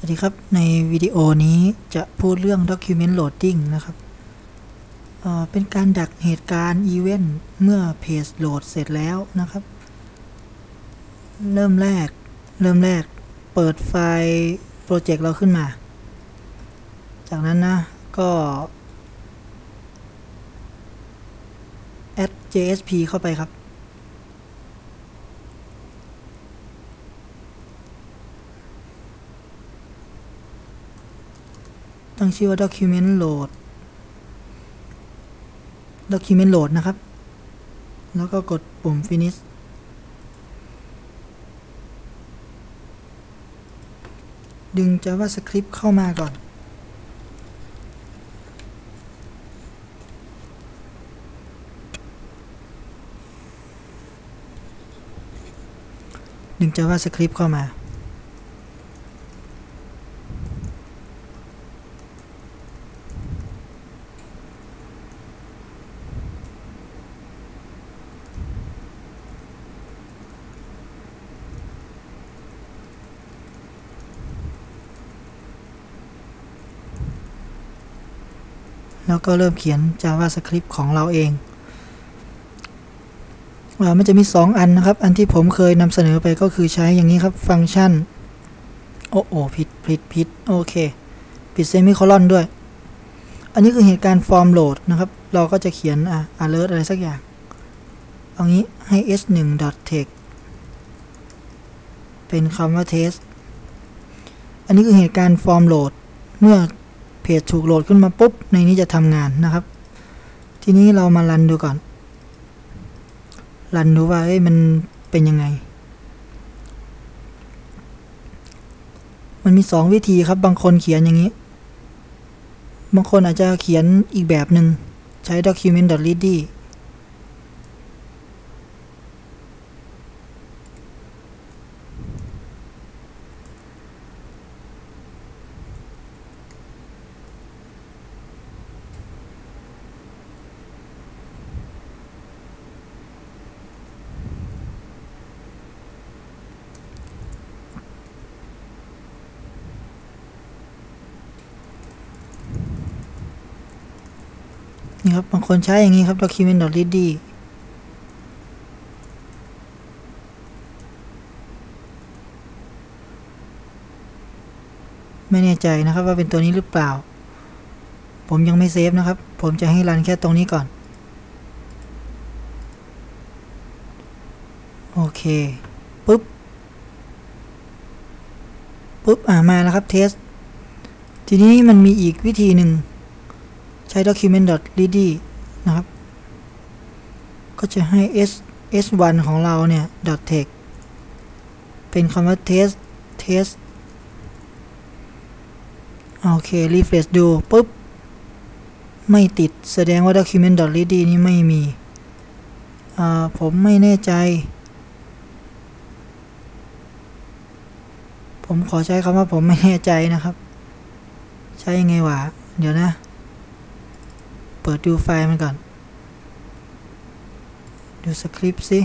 สวัสดีครับ ในวิดีโอนี้จะพูดเรื่อง Document Loading นะครับเเป็นการดักเหตุการณ์อีเวนต์เมื่อเพจโหลดเสร็จแล้วนะครับ เริ่มแรก เริ่มแรก เปิดไฟล์โปรเจกต์เราขึ้นมา จากนั้นนะ ก็ add JSP เข้าไปครับ ตั้งชื่อว่า document load document load นะครับ แล้วก็กดปุ่ม finish ดึง JavaScript เข้ามาก่อน ดึง JavaScript เข้ามา แล้วก็เริ่มเขียน JavaScript ของเราเองมันจะมี 2 อันนะครับ อันที่ผมเคยนำเสนอไปก็คือใช้อย่างนี้ครับฟังก์ชัน โอ้โอผิดผิดผิดโอเค ปิดเซมิโคลอนด้วย อันนี้คือเหตุการณ์ฟอร์มโหลดนะครับ เราก็จะเขียนอะ alert อะไรสักอย่าง เอางี้ให้ h1.text เป็นคำว่า test อันนี้คือเหตุการณ์ฟอร์มโหลด เมื่อ จถูกโหลดขึ้นมาปุ๊บ ในนี้จะทำงานนะครับ ทีนี้เรามารันดูก่อน รันดูว่าเอ้มันเป็นยังไง มันมีสองวิธีครับ บางคนเขียนอย่างนี้ บางคนอาจจะเขียนอีกแบบหนึ่งใช้ document.ready นี่ครับ บางคนใช้อย่างนี้ครับ document.ready ไม่แน่ใจนะครับว่าเป็นตัวนี้หรือเปล่า ผมยังไม่เซฟนะครับ ผมจะให้รันแค่ตรงนี้ก่อน โอเคปุ๊บปุ๊บ อ่ามาแล้วครับเทส ทีนี้มันมีอีกวิธีหนึ่ง ใช้ document.ready นะครับ ก็จะให้ s s1 ของเราเนี่ย .text เป็นคำว่า test test โอเค refresh ดูปุ๊บ ไม่ติดแสดงว่า document.ready นี่ไม่มี ผมไม่แน่ใจ ผมขอใช้คำว่าผมไม่แน่ใจนะครับ ใช้ยังไงวะ เดี๋ยวนะ ปิดดูไฟล์มันก่อน ดูสคริปต์สิ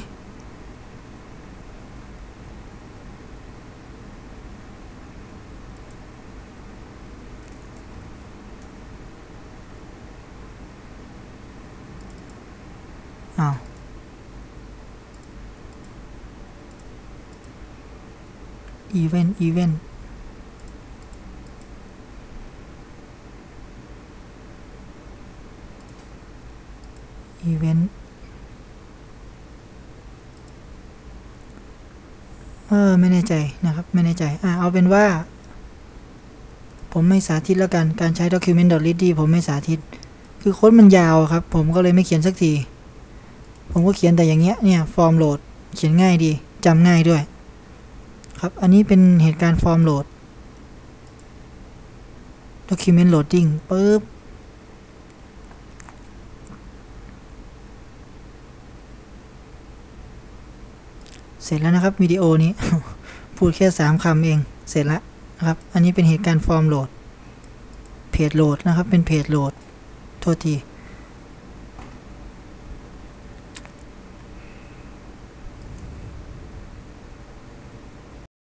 อ้าวอีเวนต์อีเวนต์ อีเวนต์เออไม่แน่ใจนะครับ ไม่แน่ใจ อ่าเอาเป็นว่า ผมไม่สาธิตแล้วกัน การใช้ document.ready ผมไม่สาธิต คือโค้ดมันยาวครับ ผมก็เลยไม่เขียนสักที ผมก็เขียนแต่อย่างเงี้ย เนี่ย ฟอร์มโหลด เขียนง่ายดี จำง่ายด้วย ครับ อันนี้เป็นเหตุการณ์ฟอร์มโหลด document loading ปึ๊บ เสร็จแล้วนะครับวิดีโอนี้ พูดแค่สามคำเองเสร็จแล้วนะครับ อันนี้เป็นเหตุการณ์ฟอร์มโหลดเพจโหลดนะครับ เป็นเพจโหลดโทษที